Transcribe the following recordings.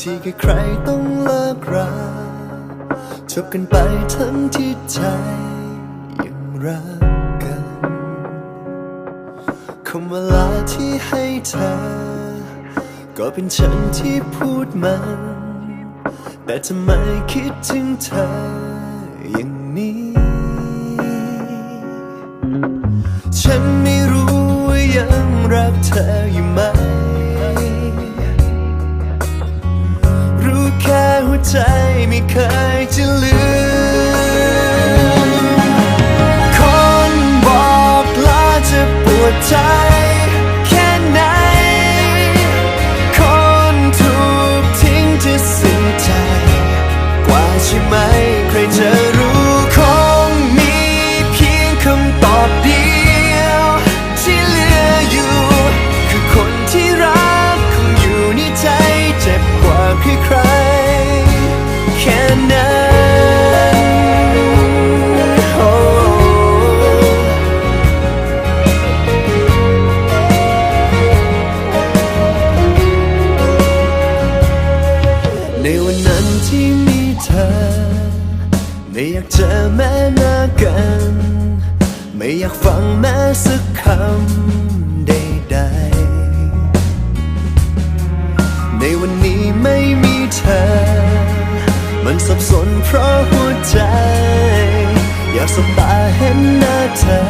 ที่ใครๆต้องเลิกราจบกันไปทั้งที่ใจยังรัก คำเวลาที่ให้เธอ ก็เป็นฉันที่พูดมัน แต่ทำไมคิดถึงเธออย่างนี้ ฉันไม่รู้ว่ายังรักเธออยู่ไหม รู้แค่หัวใจไม่เคยจะลืมคนบอกลาจะปวดใจ ไม่อยากเจอแม้หน้ากัน ไม่อยากฟังแม้สักคำใดๆ ในวันนี้ไม่มีเธอ มันสับสนเพราะหัวใจ อยากสบตาเห็นหน้าเธอ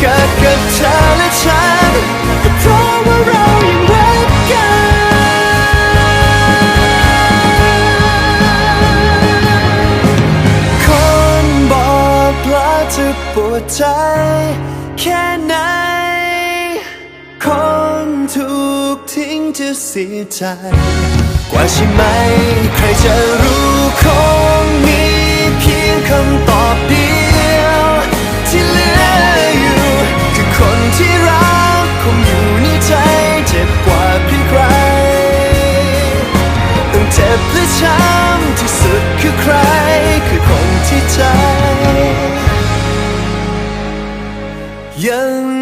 เกิดกับเธอและฉันก็เพราะว่าเรายังรักกัน คนบอกลาจะปวดใจ แค่ไหน คนถูกทิ้งจะเสียใจ กว่าใช่ไหม ใครจะรู้คงมี เจ็บและช้ำที่สุดคือใคร คือคนที่ใจยัง